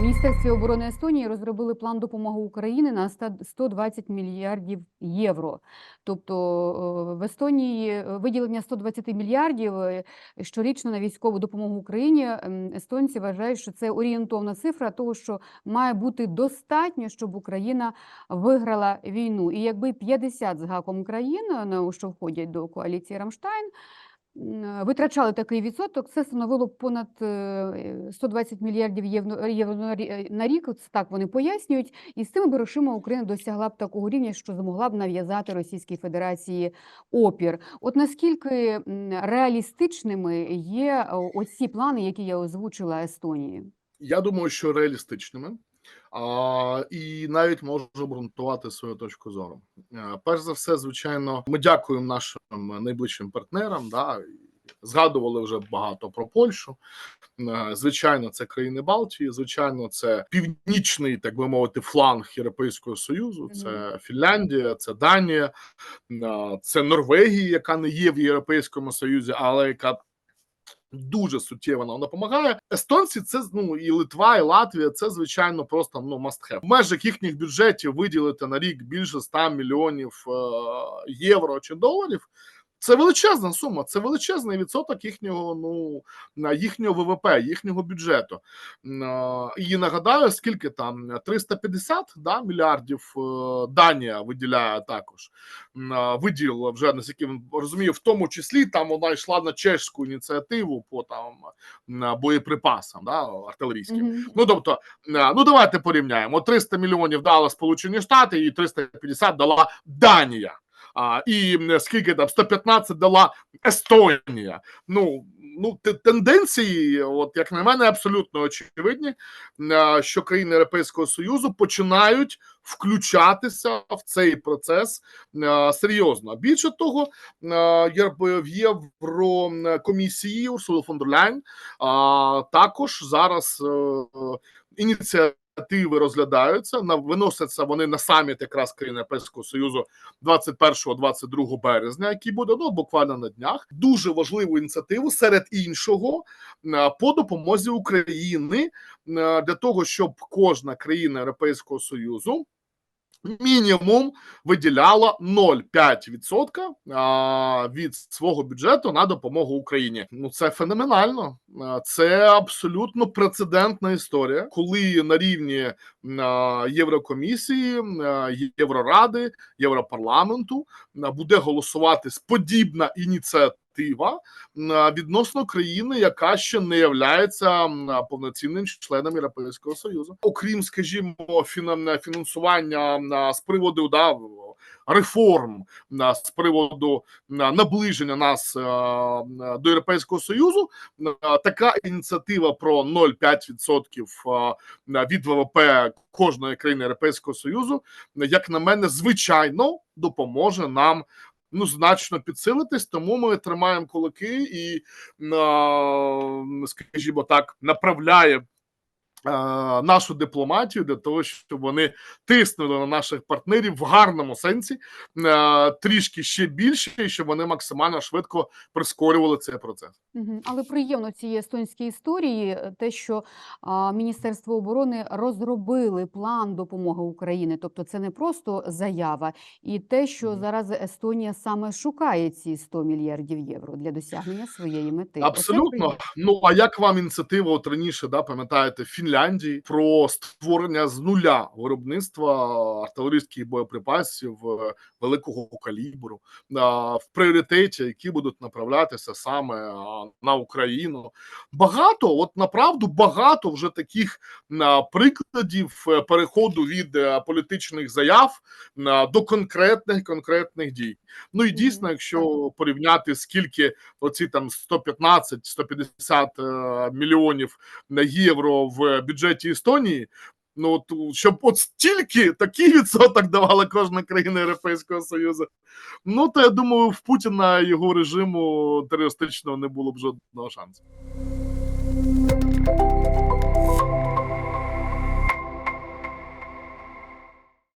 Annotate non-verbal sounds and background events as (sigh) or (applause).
Міністерстві оборони Естонії розробили план допомоги Україні на ста- 120 мільярдів євро. Тобто в Естонії е, виділення 120 мільярдів е, щорічно на військову допомогу Україні. ем, Естонці вважають, що це орієнтовна цифра того, що має бути достатньо, щоб Україна виграла війну. І якби 50 з гаком країн, е, що входять до коаліції Рамштайн, витрачали такий відсоток, це становило понад е, 120 мільярдів євро, євро е, на рік. Це так вони пояснюють. І з цими грошима Україна досягла б такого рівня, що змогла б нав'язати Російській Федерації опір. От наскільки реалістичними є оці плани, які я озвучила Естонії? Я думаю, що реалістичними. А, і навіть можу обґрунтувати свою точку зору. Е, Перш за все, звичайно, ми дякуємо нашим найближчим партнерам. Да, згадували вже багато про Польщу. Е, Звичайно, це країни Балтії. Звичайно, це північний, так би мовити, фланг Європейського союзу. Це Фінляндія, це Данія, е, це Норвегія, яка не є в Європейському Союзі, але яка дуже суттєво нам допомагає. Естонці це ну і Литва, і Латвія. Це звичайно просто ну must have. В межах їхніх бюджетів виділити на рік більше 100 мільйонів е, євро чи доларів. Це величезна сума, це величезний відсоток їхнього ну їхнього ВВП, їхнього бюджету. І нагадаю, скільки там 350 да, мільярдів е, Данія виділяє також. М, Виділила вже наскільки розумію, в тому числі там вона йшла на чеську ініціативу по там боєприпасам, да, артилерійським. Мгм. Ну тобто, ну давайте порівняємо: 300 мільйонів дала Сполучені Штати, і 350 дала Данія. А, і скільки там 115 дала Естонія. Ну ну те- тенденції, от як на мене, абсолютно очевидні, е, що країни Європейського союзу починають включатися в цей процес е, серйозно. Більше того, е, в Єврокомісії Урсула фон дер Ляйн також зараз е, ініціативи розглядаються на виносяться вони на саміт якраз країн Європейського союзу 21-22 березня, який буде ну буквально на днях. Дуже важливу ініціативу серед іншого по допомозі України для того, щоб кожна країна Європейського союзу. Мінімум виділяла 0,5% а, від свого бюджету на допомогу Україні. Ну це феноменально. Це абсолютно прецедентна історія, коли на рівні Єврокомісії, Євроради, Європарламенту буде голосувати подібна ініціатива. А, Відносно країни, яка ще не являється повноцінним членом Європейського союзу, окрім, скажімо, фіна- фінансування з приводу да, реформ з приводу наближення нас а, до Європейського союзу, така ініціатива про 0,5% а, від ВВП кожної країни Європейського союзу, як на мене, звичайно допоможе нам. Ну, значно підсилитись, тому ми тримаємо кулаки і, скажімо так, направляє а, нашу дипломатію для того, щоб вони тиснули на наших партнерів в гарному сенсі трішки ще більше, щоб вони максимально швидко прискорювали цей процес. Але приємно цій естонській історії е, те, що Міністерство оборони розробили план допомоги Україні. Тобто це не просто заява, і те, що зараз Естонія саме шукає ці 100 мільярдів євро для досягнення своєї мети. Абсолютно. Ну а як вам ініціатива от раніше, да, пам'ятаєте, Фінляндії про створення з нуля виробництва артилерійських боєприпасів е, великого калібру а, в пріоритеті, які будуть направлятися саме на Україну. Багато, от направду багато вже таких прикладів е, переходу від е, політичних заяв до конкретних конкретних дій. Ну і дійсно, якщо порівняти скільки оці там 115-150 е, мільйонів євро в бюджеті Естонії. Ну от, щоб от стільки такий (laughs) відсоток давала кожна країна Європейського Союзу. Ну то я думаю, в Путіна його режиму терористичного не було б жодного шансу.